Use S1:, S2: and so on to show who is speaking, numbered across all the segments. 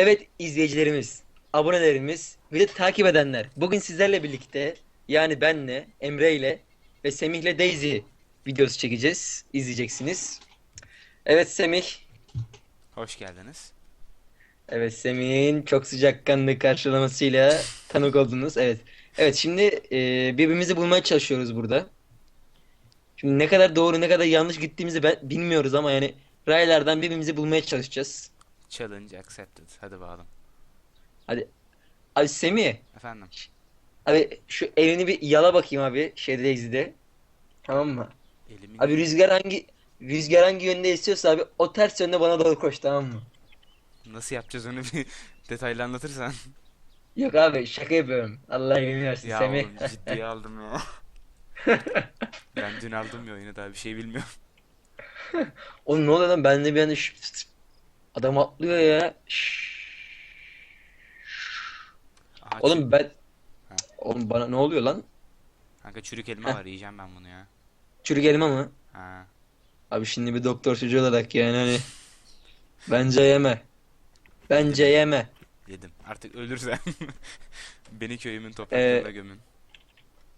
S1: Evet izleyicilerimiz, abonelerimiz ve de takip edenler. Bugün sizlerle birlikte yani benle, Emre ile ve Semih'le Daisy videosu çekeceğiz. İzleyeceksiniz. Evet Semih.
S2: Hoş geldiniz.
S1: Evet Semih'in çok sıcakkanlı karşılamasıyla tanık oldunuz. Evet. Evet şimdi e, birbirimizi bulmaya çalışıyoruz burada. Şimdi ne kadar doğru ne kadar yanlış gittiğimizi ben bilmiyoruz ama yani raylardan birbirimizi bulmaya çalışacağız.
S2: Challenge accepted. Hadi bakalım.
S1: Abi Semih.
S2: Efendim.
S1: Abi şu elini bir yala bakayım abi şeyde Daisy'de. Tamam mı?
S2: Elimin
S1: Abi rüzgar hangi rüzgar hangi yönde esiyorsa abi o ters yönde bana doğru koş tamam mı?
S2: nasıl yapacağız onu bir detaylı anlatırsan.
S1: Yok abi şaka yapıyorum. Allah yemin versin
S2: ya
S1: Semih.
S2: oğlum ciddiye aldım ya. ben dün aldım ya oyunu daha bir şey bilmiyorum.
S1: Oğlum ne oluyor lan ben de bir anda şıp. Adam atlıyor ya. Şşş.
S2: Aha,
S1: Oğlum ben
S2: Ha.
S1: Oğlum bana ne oluyor lan?
S2: Kanka çürük elma
S1: Heh.
S2: var yiyeceğim ben bunu ya.
S1: Çürük elma mı?
S2: Ha.
S1: Abi şimdi bir doktor çocuğu olarak yani hani bence yeme. Bence yeme.
S2: Yedim. Artık ölürsem beni köyümün topraklarına
S1: Ee,
S2: gömün.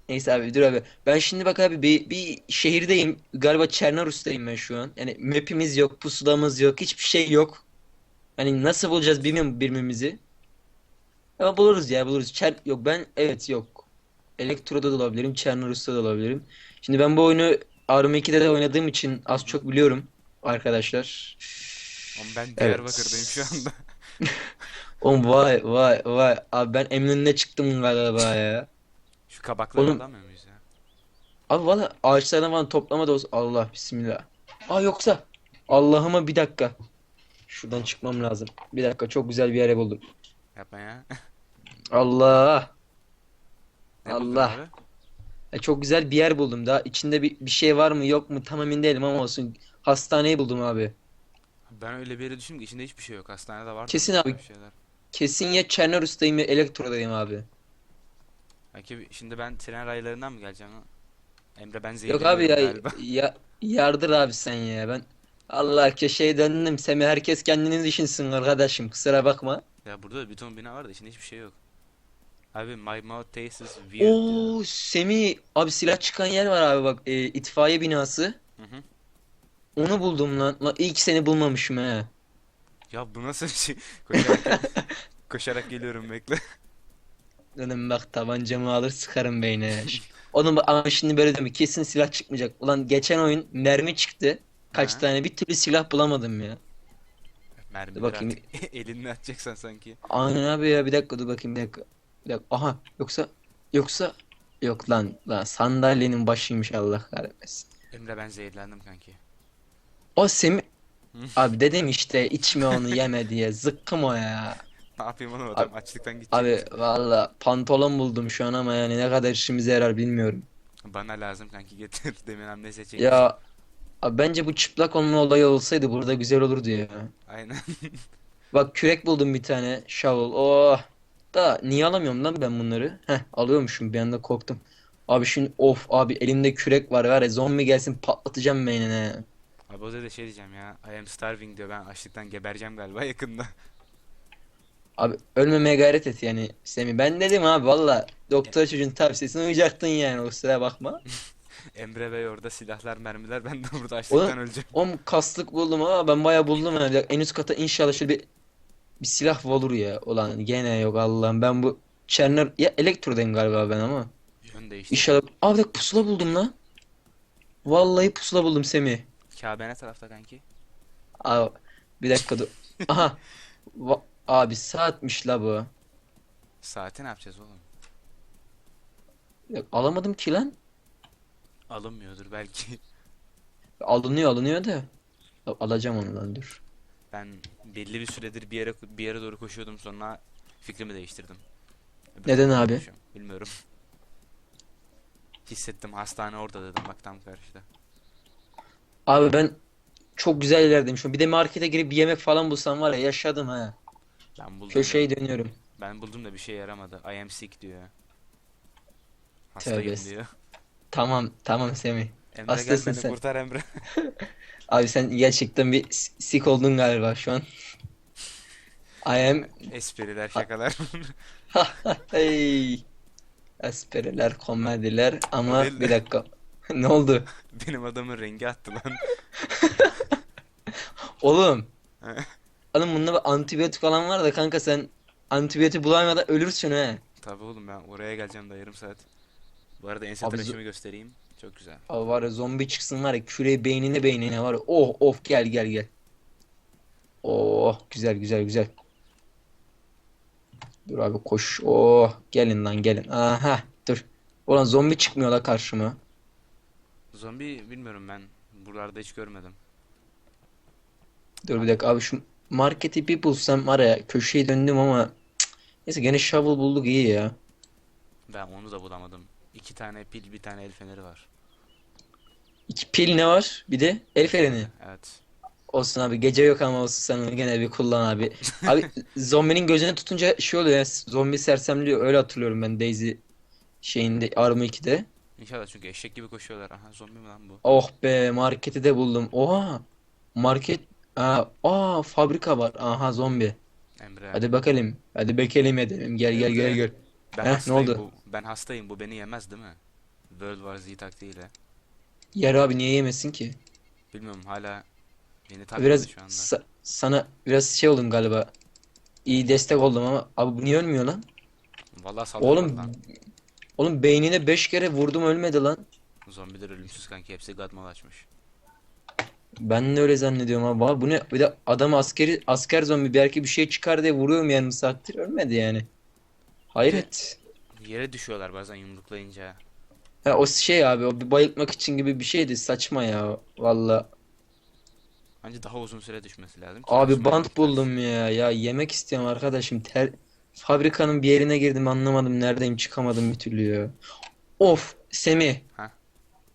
S1: Neyse abi dur abi. Ben şimdi bak abi bir, bir şehirdeyim. Galiba Çernarus'tayım ben şu an. Yani map'imiz yok, pusulamız yok, hiçbir şey yok. Hani nasıl bulacağız bilmiyorum birbirimizi. Ama buluruz ya buluruz. Çer yok ben evet yok. Elektro'da da olabilirim, Çernarus'ta da olabilirim. Şimdi ben bu oyunu Arma 2'de de oynadığım için az çok biliyorum arkadaşlar.
S2: Oğlum ben
S1: Evet.
S2: Diyarbakır'dayım şu anda.
S1: Oğlum vay vay vay. Abi ben Eminönü'ne çıktım galiba ya.
S2: Şu kabakları
S1: Oğlum-
S2: alamıyor muyuz ya?
S1: Abi valla ağaçlardan falan toplama da olsa Allah bismillah. Aa yoksa Allah'ıma bir dakika. Şuradan çıkmam lazım. Bir dakika çok güzel bir yere buldum.
S2: Yapma ya.
S1: Allah.
S2: Ne buldun
S1: Allah.
S2: abi?
S1: Ya çok güzel bir yer buldum. Daha içinde bir, bir şey var mı yok mu tam emin değilim ama olsun. Hastaneyi buldum abi.
S2: Ben öyle bir yere düştüm ki içinde hiçbir şey yok. Hastanede var.
S1: Kesin abi.
S2: Bir şeyler.
S1: Kesin ya Çernarus'tayım ya Elektro'dayım abi.
S2: Belki şimdi ben tren raylarından mı geleceğim? Emre ben
S1: Yok abi ya,
S2: zehirleniyorum galiba.
S1: ya yardır abi sen ya. Ben Allah köşeye döndüm. Semih herkes kendini düşünsün arkadaşım. Kusura bakma.
S2: Ya burada bir ton bina var da içinde hiçbir şey yok. Abi my mouth tastes weird.
S1: Oo Semih abi silah çıkan yer var abi bak e, itfaiye binası.
S2: Hı hı.
S1: Onu buldum lan. Lan ilk seni bulmamışım he.
S2: Ya bu nasıl bir şey? Koşarak, koşarak geliyorum bekle.
S1: Dedim bak tabancamı alır sıkarım beynine. Onun ama şimdi böyle deme kesin silah çıkmayacak. Ulan geçen oyun mermi çıktı. Kaç
S2: Ha.
S1: tane bir türlü silah bulamadım ya.
S2: Mermileri
S1: bakayım.
S2: elinle atacaksan sanki.
S1: Aynen abi ya bir dakika dur bakayım bir dakika. Bir dakika. Aha yoksa yoksa yok lan lan sandalyenin başıymış Allah kahretmesin.
S2: Emre ben zehirlendim kanki.
S1: O Semih abi dedim işte içme onu yeme diye zıkkım o ya.
S2: Ne yapayım oğlum adam açlıktan gidecek.
S1: Abi valla pantolon buldum şu an ama yani ne kadar işimize yarar bilmiyorum.
S2: Bana lazım kanki getir. Demin hamle seçecek.
S1: Ya abi bence bu çıplak olma olayı olsaydı burada güzel olurdu ya.
S2: Aynen.
S1: Bak kürek buldum bir tane shovel. Oh. Da niye alamıyorum lan ben bunları? Heh alıyormuşum bir anda korktum. Abi şimdi of abi elimde kürek var var ya zombi gelsin patlatacağım beynine.
S2: Abi o da şey diyeceğim ya. I am starving diyor. Ben açlıktan gebereceğim galiba yakında.
S1: Abi ölmemeye gayret et yani Semih. Ben dedim abi valla doktor çocuğun tavsiyesine uyacaktın yani o sıra bakma.
S2: Emre Bey orada silahlar mermiler. Ben de burada açlıktan öleceğim.
S1: Oğlum kaslık buldum ama ben bayağı buldum yani. En üst kata inşallah şöyle bir bir silah olur ya. Ulan gene yok Allah'ım ben bu Çerner ya elektrodayım galiba ben ama.
S2: Yön değişti.
S1: İnşallah. Bir dakika pusula buldum lan. Vallahi pusula buldum Semih.
S2: Kabe ne tarafta kanki?
S1: Aa bir dakika dur. Aha. Va- Abi saatmiş la bu.
S2: Saati ne yapacağız oğlum?
S1: Dakika, Alamadım ki lan.
S2: Alınmıyordur belki.
S1: Alınıyor alınıyor da. Al- Alacağım onu lan dur.
S2: Ben belli bir süredir bir yere bir yere doğru koşuyordum sonra fikrimi değiştirdim. Öbür
S1: Neden abi?
S2: koşuyorum. Bilmiyorum. Hissettim hastane orada dedim bak tam karşıda.
S1: Abi ben çok güzel yerlerdeyim şu an. Bir de markete girip bir yemek falan bulsam var ya yaşadım ha.
S2: Ben buldum
S1: Köşeyi
S2: da,
S1: dönüyorum.
S2: ben buldum da bir şey yaramadı. I am sick diyor. Hastayım
S1: Tövbe
S2: diyor.
S1: Tamam tamam Semih.
S2: Emre gel
S1: Hastasın
S2: beni
S1: sen.
S2: kurtar Emre.
S1: Abi sen gerçekten bir s- sik oldun galiba şu an. I am
S2: Espriler, şakalar.
S1: hey. Espriler, komediler ama
S2: değil de-
S1: bir dakika. Ne oldu?
S2: Benim adamın rengi attı lan.
S1: Oğlum. Oğlum bunda bir antibiyotik falan var da kanka sen antibiyotik bulamadan ölürsün he.
S2: Tabii oğlum ben oraya geleceğim da yarım saat. Bu arada ense
S1: Abi
S2: tıraşımı göstereyim. Çok güzel.
S1: Abi var ya zombi çıksın var ya küreği beynine beynine var ya. Oh of gel gel gel. Oh güzel güzel güzel. Dur abi koş. Oh gelin lan gelin. Aha dur. Ulan zombi çıkmıyor la karşıma.
S2: Zombi bilmiyorum ben. Buralarda hiç görmedim.
S1: Dur bir dakika abi şu marketi bir bulsam var ya köşeyi döndüm ama cık. Neyse gene shovel bulduk iyi ya.
S2: Ben onu da bulamadım. İki tane pil, bir tane el feneri var.
S1: İki pil ne var? Bir de el freni.
S2: Evet.
S1: Olsun abi gece yok ama olsun sen onu gene bir kullan abi. Abi zombinin gözüne tutunca şey oluyor ya zombi sersemliyor öyle hatırlıyorum ben Daisy şeyinde Arma 2'de.
S2: İnşallah çünkü eşek gibi koşuyorlar. Aha zombi mi lan bu?
S1: Oh be marketi de buldum. Oha market aa, aa fabrika var. Aha zombi.
S2: Emre.
S1: Hadi bakalım. Hadi bakalım edelim. Gel gel gel gel.
S2: Ben
S1: Heh, ne oldu?
S2: bu. Ben hastayım. Bu beni yemez değil mi? World War Z taktiğiyle.
S1: Yer abi niye yemesin ki?
S2: Bilmiyorum hala beni takmadı
S1: Biraz
S2: şu anda.
S1: sa- sana biraz şey oldum galiba. İyi destek oldum ama abi bu niye ölmüyor lan?
S2: Vallahi saldırmadı
S1: Oğlum
S2: lan.
S1: oğlum beynine 5 kere vurdum ölmedi lan.
S2: Zombiler ölümsüz kanki. Hepsi gadmal açmış.
S1: Ben de öyle zannediyorum abi. Abi Bu ne? Bir de adam askeri asker zombi belki bir şey çıkar diye vuruyorum yarım saattir ölmedi yani. Hayret.
S2: Yere düşüyorlar bazen yumruklayınca.
S1: Ha, o şey abi o bayıltmak için gibi bir şeydi saçma ya valla.
S2: Bence daha uzun süre düşmesi lazım
S1: Abi bant buldum ya. Ya yemek istiyorum arkadaşım. Ter fabrikanın bir yerine girdim anlamadım neredeyim çıkamadım bir türlü ya. Of Semih.
S2: Ha.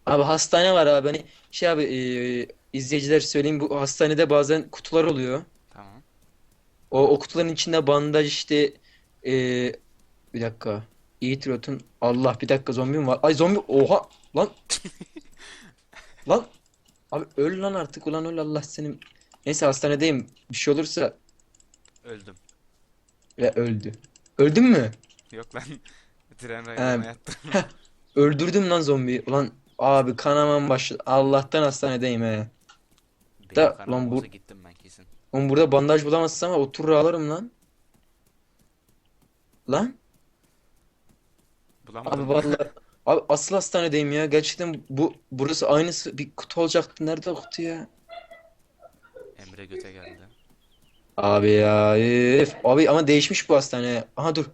S1: Abi hastane var abi hani şey abi e, izleyiciler söyleyeyim bu hastanede bazen kutular oluyor.
S2: Tamam.
S1: O, o kutuların içinde bandaj işte e, bir dakika. Eatrot'un Allah bir dakika zombi mi var? Ay zombi oha lan. Lan. Abi öl lan artık ulan öl Allah senin. Neyse hastanedeyim. Bir şey olursa
S2: Öldüm.
S1: ve öldü. Öldün mü?
S2: Yok lan. Tren yattım.
S1: Öldürdüm lan zombiyi. Ulan abi kanamam başladı. Allah'tan hastanedeyim he.
S2: Benim
S1: Da- lan bu-
S2: gittim ben kesin.
S1: Oğlum burada bandaj bulamazsam oturur ağlarım lan. Lan.
S2: Bulamadım.
S1: Abi vallahi abi asıl hastanedeyim ya. Gerçekten bu burası aynısı bir kutu olacaktı. Nerede o kutu ya?
S2: Emre göte geldi.
S1: Abi ya üf. Abi ama değişmiş bu hastane. Aha dur.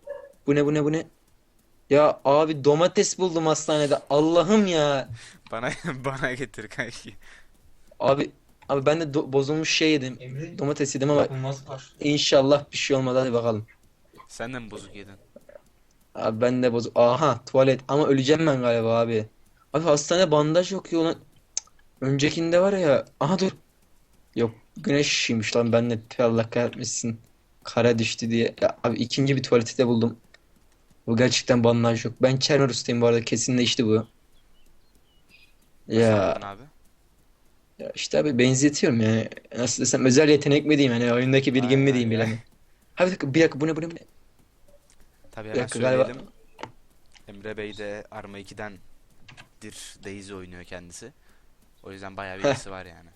S1: Bu ne bu ne bu ne? Ya abi domates buldum hastanede. Allah'ım ya.
S2: Bana bana getir kanki.
S1: Abi abi ben de do- bozulmuş şey yedim.
S3: Emre
S1: Domates yedim ama inşallah bir şey olmadı. Hadi bakalım.
S2: Sen de mi bozuk yedin?
S1: Abi ben de bozuk. Aha tuvalet ama öleceğim ben galiba abi. Abi hastane bandaj yok ya ulan. Öncekinde var ya. Aha dur. Yok güneş ışığıymış lan ben de Allah kahretmesin. Kara düştü diye. Ya abi ikinci bir tuvaleti de buldum. Bu gerçekten bandaj yok. Ben Çernoris'teyim bu arada kesinleşti bu. Ya,
S2: abi.
S1: ya işte abi benzetiyorum yani. Nasıl desem özel yetenek mi diyeyim yani oyundaki bilgim mi diyeyim bilemiyorum. Abi bir dakika bir dakika bu ne bu ne bu ne?
S2: Tabii hemen
S1: dakika galiba
S2: söyleyelim. Emre Bey de Arma 2'den dir Daisy oynuyor kendisi. O yüzden bayağı bir
S1: Heh.
S2: ilgisi var yani.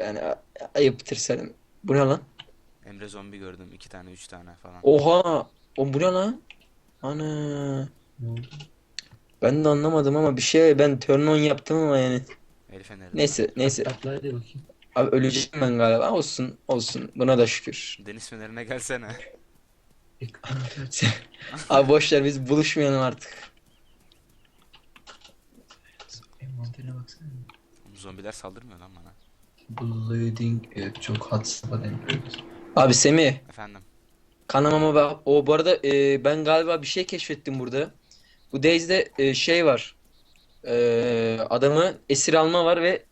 S1: Yani a- ayıptır senin. Bu ne lan?
S2: Emre zombi gördüm. iki tane, üç tane falan.
S1: Oha! O bu ne lan? Ana. Ben de anlamadım ama bir şey ben turn on yaptım ama yani.
S2: El feneri.
S1: Neyse neyse.
S3: Atla hadi bakayım.
S1: Abi öleceğim ben galiba. Olsun olsun. Buna da şükür.
S2: Deniz fenerine gelsene.
S1: Abi boş ver biz buluşmayalım artık.
S3: Envanterine baksana.
S2: Zombiler saldırmıyor lan bana.
S3: Bleeding evet, çok hot spot
S1: Abi Semih
S2: Efendim.
S1: kanamama bak. O bu arada e, ben galiba bir şey keşfettim burada. Bu Daisy'de e, şey var. E, adamı esir alma var ve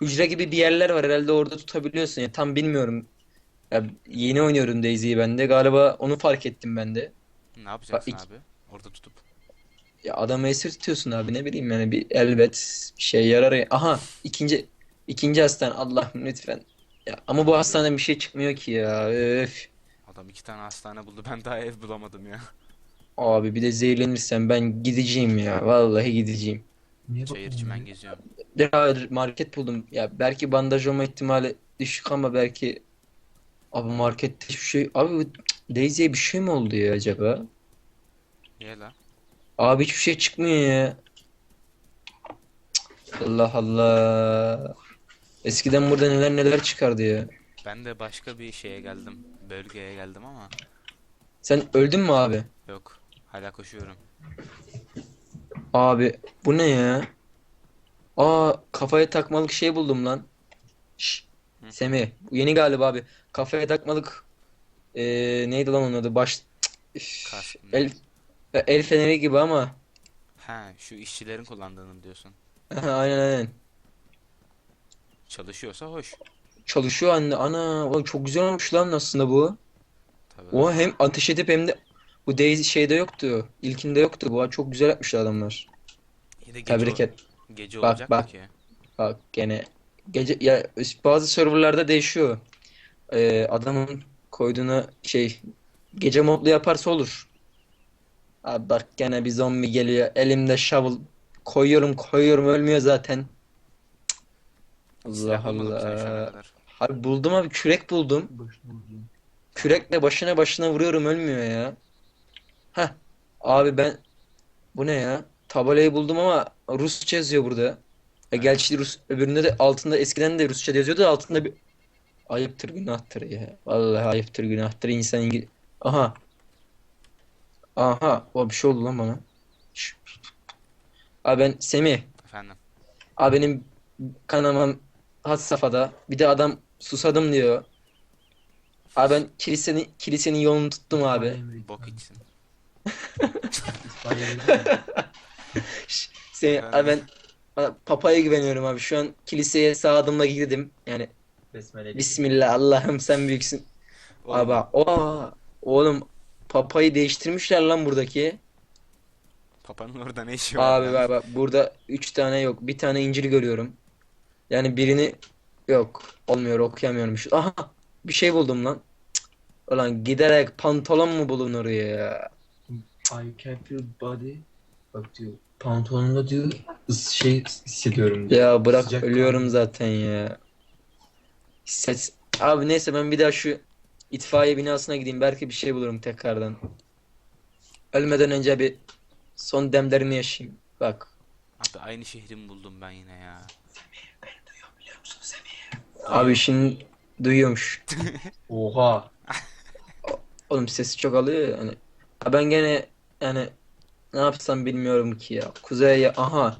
S1: hücre gibi bir yerler var herhalde orada tutabiliyorsun ya tam bilmiyorum. Ya, yeni oynuyorum Daisy'yi ben de galiba onu fark ettim ben de.
S2: Ne yapacaksın
S1: iki-
S2: abi? Orada tutup.
S1: Ya adamı esir tutuyorsun abi ne bileyim yani bir elbet bir şey yarar. ya. Aha ikinci ikinci hastane Allah'ım lütfen Ya, ama bu hastaneden bir şey çıkmıyor ki ya. Öf.
S2: Adam iki tane hastane buldu. Ben daha ev bulamadım ya.
S1: Abi bir de zehirlenirsem ben gideceğim ya. Vallahi gideceğim.
S3: Niye
S2: Çayır
S3: bakmıyorsun
S2: çimen geziyorum.
S1: Bir market buldum. Ya belki bandaj olma ihtimali düşük ama belki abi markette hiçbir şey abi Daisy'ye bir şey mi oldu ya acaba?
S2: Niye la?
S1: Abi hiçbir şey çıkmıyor ya. Allah Allah. Eskiden burada neler neler çıkardı ya.
S2: Ben de başka bir şeye geldim. Bölgeye geldim ama
S1: Sen öldün mü abi?
S2: yok. Hala koşuyorum.
S1: Abi bu ne ya? Aa kafaya takmalık şey buldum lan. Şş,
S2: Hı.
S1: Semih yeni galiba abi. Kafaya takmalık ee, neydi lan onun adı? Baş üf. El el feneri gibi ama.
S2: Ha, şu işçilerin kullandığını diyorsun?
S1: aynen aynen.
S2: Çalışıyorsa hoş.
S1: Çalışıyor anne. Ana oğlum çok güzel olmuş lan aslında bu.
S2: Tabii.
S1: O hem ateş edip hem de bu Daisy şeyde yoktu. İlkinde yoktu. Bu çok güzel yapmışlar adamlar.
S2: De gece,
S1: Tebrik
S2: ol-
S1: et.
S2: gece
S1: Bak,
S2: olacak
S1: bak.
S2: ki?
S1: Bak gene gece ya bazı serverlarda değişiyor. Ee, adamın koyduğuna şey gece modlu yaparsa olur. Abi bak gene bir zombi geliyor. Elimde shovel koyuyorum koyuyorum ölmüyor zaten. Cık. Allah Allah. Abi buldum abi kürek buldum. Kürekle başına başına vuruyorum ölmüyor ya. Heh. Abi ben bu ne ya? Tabelayı buldum ama Rusça yazıyor burada. E, gerçi Rus öbüründe de altında eskiden de Rusça yazıyordu da altında bir ayıptır günahtır ya. Vallahi ayıptır günahtır insan İngiliz. Aha. Aha. O bir şey oldu lan bana. Abi ben Semih.
S2: Efendim.
S1: Abi benim kanamam had safhada. Bir de adam susadım diyor. Abi ben kilisenin kilisenin yolunu tuttum abi.
S2: Bok içsin.
S1: Şş, Şey,
S2: Ben-
S1: abi ben papaya güveniyorum abi. Şu an kiliseye sağ adımla girdim. Yani
S3: Besmele.
S1: Bismillah Allah'ım sen büyüksün.
S2: Oğlum,
S1: Abi bak, o oğlum papayı değiştirmişler lan buradaki.
S2: Papanın orada ne işi var
S1: Abi bak bak burada 3 tane yok. Bir tane İncil görüyorum. Yani birini yok. Olmuyor okuyamıyorum. Şu- Aha bir şey buldum lan. Cık. Ulan giderek pantolon mu bulunur ya?
S3: I can feel body. Bak diyor. Pantolonunda diyor ıs şey hissediyorum diyor.
S1: Ya bırak
S3: Sıcak
S1: ölüyorum
S3: kan.
S1: zaten ya. Ses... Abi neyse ben bir daha şu itfaiye binasına gideyim. Belki bir şey bulurum tekrardan. Ölmeden önce bir son demlerimi yaşayayım. Bak.
S2: Abi aynı şehri mi buldum ben yine ya?
S3: Biliyor musun sen?
S1: Abi şimdi duyuyormuş.
S3: Oha.
S1: Oğlum sesi çok alıyor ya. Ha ben gene yani ne yapsam bilmiyorum ki ya. Kuzeye aha.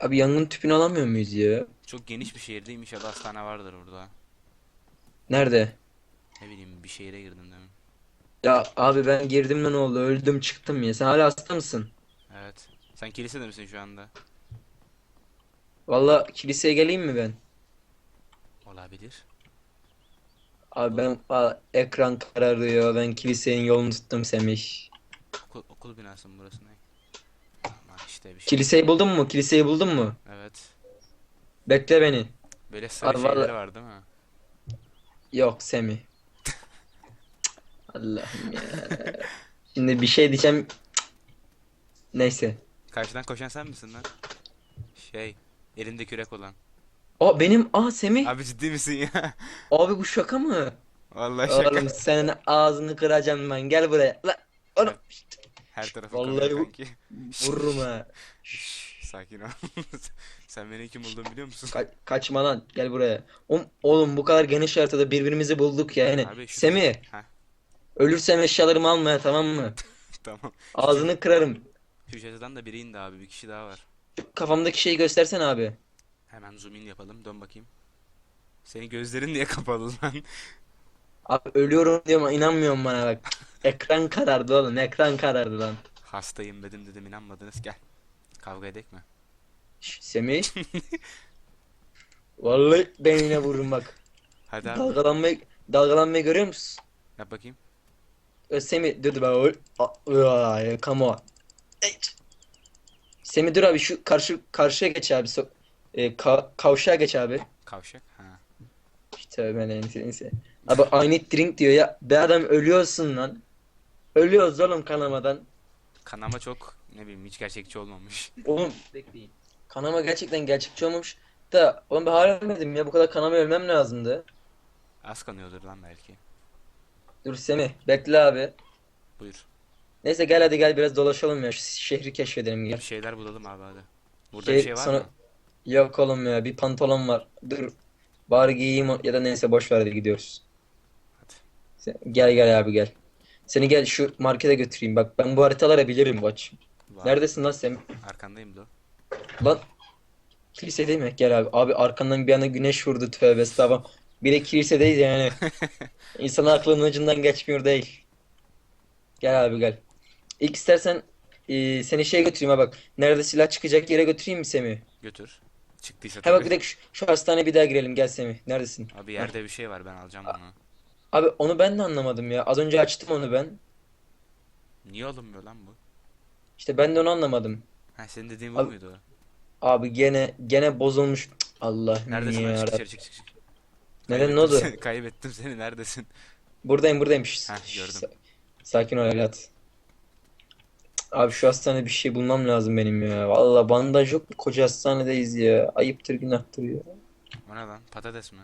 S1: Abi yangın tüpünü alamıyor muyuz ya?
S2: Çok geniş bir şehirdeymiş ya da hastane vardır orada.
S1: Nerede?
S2: Ne bileyim bir şehire girdim demin.
S1: Ya abi ben girdim de ne oldu? Öldüm çıktım ya. Sen hala hasta mısın?
S2: Evet. Sen kilisede misin şu anda?
S1: Valla kiliseye geleyim mi ben?
S2: Olabilir.
S1: Abi ben valla ekran kararıyor. Ben kilisenin yolunu tuttum Semih.
S2: Okul, okul binası mı burası ne? Aman işte bir şey.
S1: Kiliseyi buldun mu? Kiliseyi buldun mu?
S2: Evet.
S1: Bekle beni.
S2: Böyle sarı
S1: Abi
S2: şeyleri
S1: vallahi-
S2: var değil mi?
S1: Yok Semih. Allah'ım ya. Şimdi bir şey diyeceğim. Neyse.
S2: Karşıdan koşan sen misin lan? Şey, elinde kürek olan.
S1: O benim. Aa Semih.
S2: Abi ciddi misin ya?
S1: Abi bu şaka mı?
S2: Vallahi şaka.
S1: Oğlum senin ağzını kıracağım ben. Gel buraya. La, oğlum
S2: Her tarafı
S1: Vallahi
S2: kanıyor kanki.
S1: vururum ha.
S2: Sakin ol. Sen beni kim buldun biliyor musun?
S1: Ka- kaçma lan. Gel buraya. Oğlum, oğlum bu kadar geniş haritada birbirimizi bulduk ya. Yani
S2: Abi şu-
S1: Semih.
S2: Heh.
S1: Ölürsem eşyalarımı almaya tamam mı?
S2: Tamam.
S1: Ağzını kırarım.
S2: Şu çatıdan da biri indi abi. Bir kişi daha var.
S1: Kafamdaki şeyi göstersen abi.
S2: Hemen zoom in yapalım. Dön bakayım. Senin gözlerin niye kapalı lan?
S1: Abi ölüyorum diyorum ama inanmıyorum bana bak. Ekran karardı oğlum. Ekran karardı lan.
S2: Hastayım dedim dedim inanmadınız. Gel. Kavga edek mi?
S1: Şş, Semih. Vallahi beynine vururum bak.
S2: Hadi abi.
S1: Dalgalanmayı, dalgalanmayı görüyor musun?
S2: Yap bakayım.
S1: Ö, Semih dur dur bak. Ay, come on. Ey. Semih dur abi şu karşı karşıya geç abi. So- e, ka- kavşağa geç abi.
S2: Kavşak.
S1: Tövbe neyse. Abi I need drink diyor ya. Be adam ölüyorsun lan. Ölüyoruz oğlum kanamadan.
S2: Kanama çok ne bileyim hiç gerçekçi olmamış.
S1: Oğlum bekleyin. Kanama gerçekten gerçekçi olmamış. Da oğlum ben hala ölmedim ya. Bu kadar kanama ölmem lazımdı.
S2: Az kanıyordur lan belki.
S1: Dur Semih bekle abi.
S2: Buyur.
S1: Neyse gel hadi gel biraz dolaşalım ya. Şu şehri keşfedelim
S2: Bir
S1: gel.
S2: şeyler bulalım abi hadi. Burada
S1: Şey,
S2: bir şey var
S1: sana-
S2: mı?
S1: Yok oğlum ya bir pantolon var. Dur. Bari giyeyim ya da neyse boş ver hadi gidiyoruz.
S2: Hadi.
S1: Sen- gel gel abi gel. Seni gel şu markete götüreyim. Bak ben bu haritaları bilirim baç.
S2: Var.
S1: Neredesin lan sen?
S2: Arkandayım da.
S1: Lan kilisedeyim mi? Gel abi. Abi arkandan bir anda güneş vurdu tövbe estağfurullah. Bir de kilisedeyiz yani. İnsan aklının ucundan geçmiyor değil. Gel abi gel. İlk istersen e, seni şeye götüreyim ha bak. Nerede silah çıkacak yere götüreyim mi Semih?
S2: Götür. Çıktıysa
S1: Ha bak bir dakika şu, şu hastaneye bir daha girelim gel Semih. Neredesin?
S2: Abi yerde bir şey var ben alacağım bunu.
S1: Abi onu ben de anlamadım ya. Az önce açtım onu ben.
S2: Niye alınmıyor lan bu?
S1: İşte ben de onu anlamadım.
S2: Ha senin dediğin bu
S1: Abi-
S2: muydu o?
S1: Abi gene gene bozulmuş. Cık, Allah
S2: Neredesin? Çık çık çık çık.
S1: Neden ne
S2: Kaybettim
S1: oldu?
S2: seni, kaybettim seni neredesin?
S1: Buradayım buradayım. Şş,
S2: Heh, gördüm.
S1: sa- sakin ol evlat. Abi şu hastanede bir şey bulmam lazım benim ya. Vallahi bandaj yok mu? Koca hastanedeyiz ya. Ayıptır günahtır ya.
S2: O ne lan? Patates mi?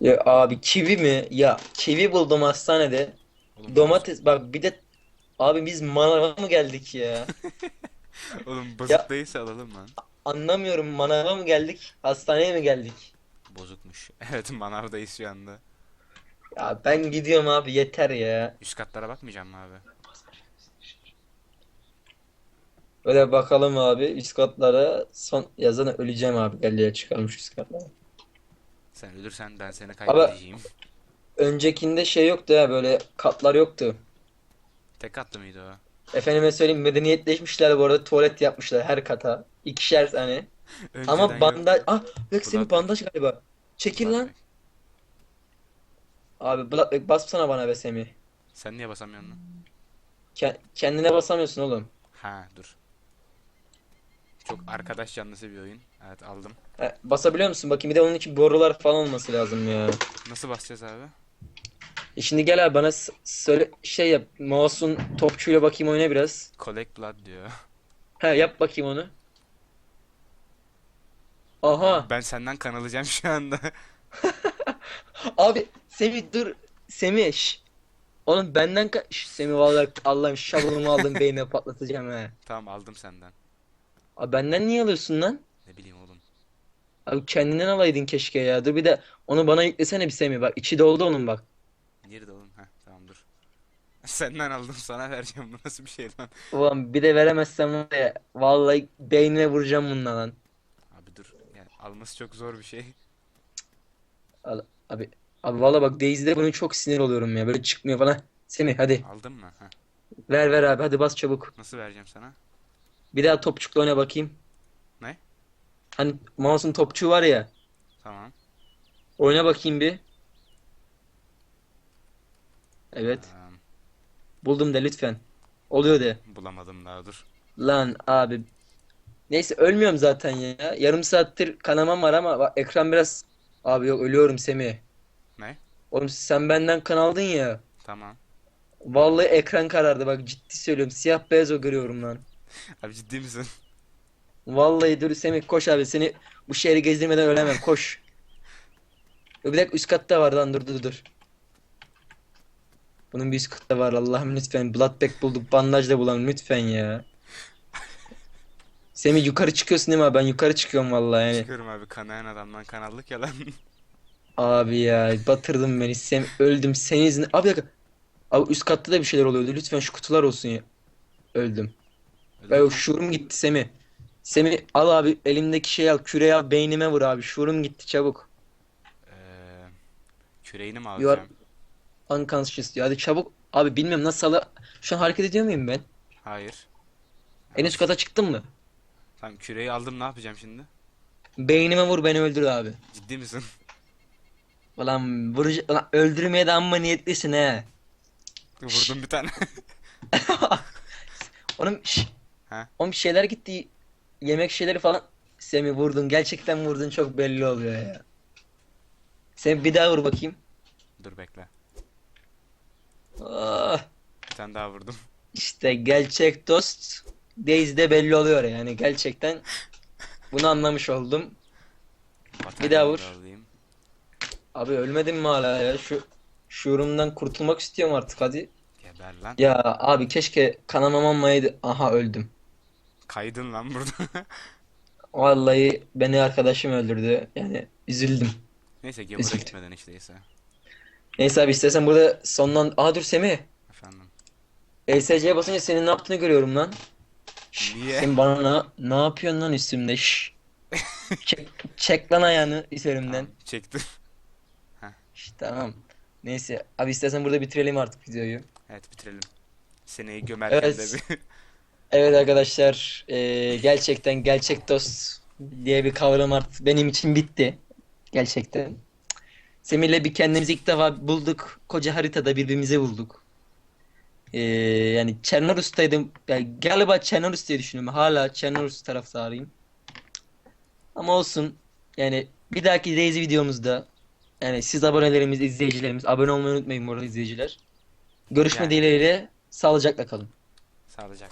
S1: Ya abi kivi mi? Ya kivi buldum hastanede.
S2: Oğlum,
S1: Domates bak bir de abi biz manava mı geldik ya?
S2: Oğlum bozuk
S1: Ya-
S2: değilse alalım lan.
S1: Anlamıyorum manava mı geldik? Hastaneye mi geldik?
S2: Bozukmuş. Evet manavdayız şu anda.
S1: Ya ben gidiyorum abi yeter ya.
S2: Üst katlara bakmayacağım mı abi?
S1: Öyle bakalım abi üst katlara son yazana öleceğim abi çıkalım şu üst katlara.
S2: Sen ölürsen ben seni kaybedeceğim.
S1: Öncekinde şey yoktu ya böyle katlar yoktu.
S2: Tek katlı mıydı o?
S1: Efendime söyleyeyim medeniyetleşmişler bu arada tuvalet yapmışlar her kata. İkişer tane.
S2: Önceden
S1: Ama bandaj...
S2: yoktu.
S1: Ah Black
S2: Bloodback.
S1: bandaj galiba. Çekil lan. Abi Bloodback bassana bana be Semih.
S2: Sen niye basamıyorsun lan?
S1: Ke- kendine basamıyorsun oğlum.
S2: Ha dur. Çok arkadaş canlısı bir oyun. Evet aldım.
S1: E, basabiliyor musun? Bakayım bir de onun için borular falan olması lazım ya.
S2: Nasıl basacağız abi?
S1: E şimdi gel abi bana söyle şey yap. Mouse'un topçuyla bakayım oyna biraz.
S2: Collect blood diyor.
S1: He yap bakayım onu. Aha.
S2: Ben senden kan alacağım şu anda.
S1: Abi Semih dur. Semih. şş. Oğlum benden ka Şş, Semih vallahi Allah'ım şablonumu aldım beynine patlatacağım he.
S2: tamam aldım senden.
S1: Abi benden niye alıyorsun lan?
S2: Ne bileyim oğlum.
S1: Abi kendinden alaydın keşke ya. Dur bir de onu bana yüklesene bir Semih bak. içi doldu onun bak.
S2: Nerede oğlum? Heh tamam dur. Senden aldım sana vereceğim. Bu nasıl bir şey lan?
S1: Ulan bir de veremezsem var ya. Vallahi beynine vuracağım bununla lan.
S2: Abi dur. Yani alması çok zor bir şey.
S1: Abi abi vallahi bak Daisy'de bunun çok sinir oluyorum ya. Böyle çıkmıyor falan. Semih hadi.
S2: Aldın mı? Heh.
S1: Ver ver abi hadi bas çabuk.
S2: Nasıl vereceğim sana?
S1: Bir daha topçukla oyna bakayım.
S2: Ne?
S1: Hani mouse'un topçuğu var ya.
S2: Tamam.
S1: Oyna bakayım bir. Evet.
S2: Tamam.
S1: Buldum de lütfen. Oluyor de.
S2: bulamadım daha dur.
S1: Lan abi. Neyse ölmüyorum zaten ya. Yarım saattir kanamam var ama bak, ekran biraz... Abi yok ölüyorum Semih.
S2: Ne?
S1: Oğlum sen benden kan aldın ya.
S2: Tamam.
S1: Vallahi ekran karardı bak ciddi söylüyorum. Siyah beyaz o görüyorum lan.
S2: Abi ciddi misin?
S1: Vallahi dur Semih koş abi seni bu şehri gezdirmeden ölemem koş. Bir dakika üst katta var lan dur dur dur. Bunun bir üst katta var Allah'ım lütfen. Bloodback bulduk bandaj da bulalım lütfen ya. Semih yukarı çıkıyorsun değil mi abi? Ben yukarı çıkıyorum vallahi yani.
S2: Çıkıyorum abi kanayan adamdan kan aldık ya lan.
S1: Abi ya batırdın beni. Sem öldüm senin yüzünden. Abi bir dakika. Abi üst katta da bir şeyler oluyordu. Lütfen şu kutular olsun ya. Öldüm.
S2: Öyle
S1: Ya şuurum gitti Semih. Semih al abi elimdeki şeyi al. Küreği al beynime vur abi. Şuurum gitti çabuk.
S2: Ee, küreğini mi
S1: You
S2: alacağım?
S1: are unconscious diyor. Hadi çabuk. Abi bilmiyorum nasıl al. Şu an hareket ediyor muyum ben?
S2: Hayır.
S1: En üst kata çıktım mı?
S2: Tamam küreği aldım ne yapacağım şimdi?
S1: Beynime vur beni öldür abi.
S2: Ciddi misin?
S1: Ulan vurucu... Ulan öldürmeye de amma niyetlisin he.
S2: Vurdum bir tane.
S1: Onun şş.
S2: Ha?
S1: Oğlum şeyler gitti. Yemek şeyleri falan. Semih vurdun. Gerçekten vurdun çok belli oluyor ya. Sen bir daha vur bakayım.
S2: Dur bekle.
S1: Ah,
S2: Bir tane daha vurdum.
S1: işte gerçek dost Daisy'de belli oluyor yani gerçekten bunu anlamış oldum. Bir daha vur.
S2: Da alayım.
S1: Abi ölmedim mi hala ya? Şu şuurumdan kurtulmak istiyorum artık hadi.
S2: Geber lan.
S1: Ya abi keşke kanamamaydı. Aha öldüm.
S2: Kaydın lan burada.
S1: Vallahi beni arkadaşım öldürdü. Yani üzüldüm.
S2: Neyse Gamer'a
S1: Üzüldüm.
S2: gitmeden işte.
S1: Neyse abi istersen burada sondan... Aa dur Semih.
S2: Efendim.
S1: ESC'ye basınca senin ne yaptığını görüyorum lan. Şşş,
S2: Niye?
S1: Sen bana ne, ne yapıyorsun lan üstümde? Şşş. çek, çek lan ayağını üzerimden.
S2: Çektim.
S1: Şşş, tamam. Neyse abi istersen burada bitirelim artık videoyu.
S2: Evet bitirelim. Seneyi gömerken
S1: Evet.
S2: de bir
S1: Evet arkadaşlar eee, gerçekten gerçek dost diye bir kavram artık benim için bitti. Gerçekten. Semih'le bir kendimizi ilk defa bulduk. Koca haritada birbirimizi bulduk. Eee, yani Çernarus'taydım. Yani galiba Çernarus diye düşünüyorum. Hala Çernarus taraftarıyım. Ama olsun. Yani bir dahaki Daisy videomuzda yani siz abonelerimiz, izleyicilerimiz abone olmayı unutmayın bu arada izleyiciler. Görüşme
S2: Yani.
S1: dileğiyle sağlıcakla kalın.
S2: sağlayacak.